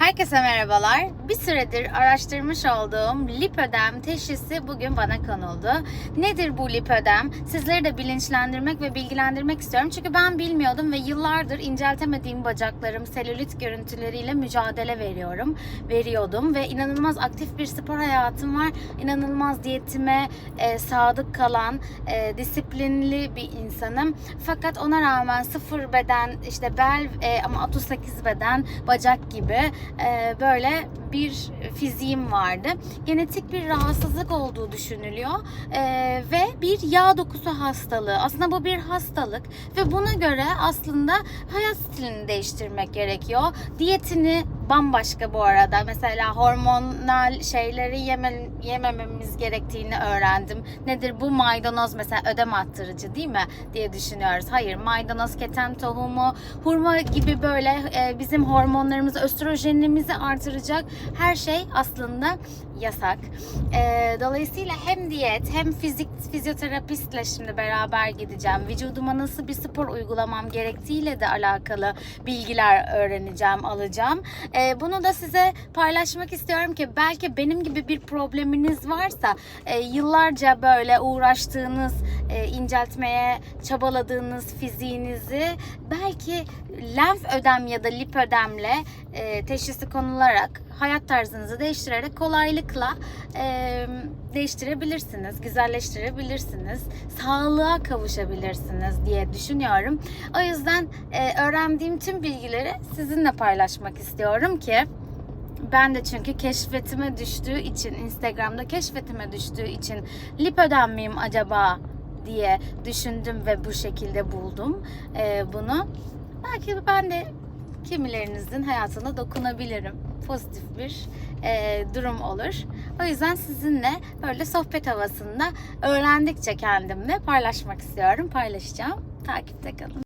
Herkese merhabalar. Bir süredir araştırmış olduğum lipödem teşhisi bugün bana konuldu. Nedir bu lipödem? Sizleri de bilinçlendirmek ve bilgilendirmek istiyorum. Çünkü ben bilmiyordum ve yıllardır inceltemediğim bacaklarım, selülit görüntüleriyle mücadele veriyorum. Veriyordum ve inanılmaz aktif bir spor hayatım var. İnanılmaz diyetime e, sadık kalan, e, disiplinli bir insanım. Fakat ona rağmen sıfır beden, işte bel e, ama 38 beden, bacak gibi böyle bir fiziğim vardı. Genetik bir rahatsızlık olduğu düşünülüyor E, ve bir yağ dokusu hastalığı. Aslında bu bir hastalık ve buna göre aslında hayat stilini değiştirmek gerekiyor. Diyetini bambaşka bu arada. Mesela hormonal şeyleri yeme, yemememiz gerektiğini öğrendim. Nedir bu maydanoz mesela ödem attırıcı değil mi diye düşünüyoruz. Hayır maydanoz, keten tohumu, hurma gibi böyle e, bizim hormonlarımızı, östrojenimizi artıracak her şey aslında yasak. E, dolayısıyla hem diyet hem fizik fizyoterapistle şimdi beraber gideceğim. Vücuduma nasıl bir spor uygulamam gerektiğiyle de alakalı bilgiler öğreneceğim, alacağım. E, bunu da size paylaşmak istiyorum ki belki benim gibi bir probleminiz varsa e, yıllarca böyle uğraştığınız, e, inceltmeye çabaladığınız fiziğinizi belki lenf ödem ya da lip ödemle e, teşhisi konularak hayat tarzınızı değiştirerek kolaylıkla e, değiştirebilirsiniz, güzelleştirebilirsiniz, sağlığa kavuşabilirsiniz diye düşünüyorum. O yüzden e, öğrendiğim tüm bilgileri sizinle paylaşmak istiyorum ki ben de çünkü keşfetime düştüğü için Instagram'da keşfetime düştüğü için lip ödem miyim acaba diye düşündüm ve bu şekilde buldum e, bunu. Belki ben de kimilerinizin hayatına dokunabilirim. Pozitif bir e, durum olur. O yüzden sizinle böyle sohbet havasında öğrendikçe kendimle paylaşmak istiyorum. Paylaşacağım. Takipte kalın.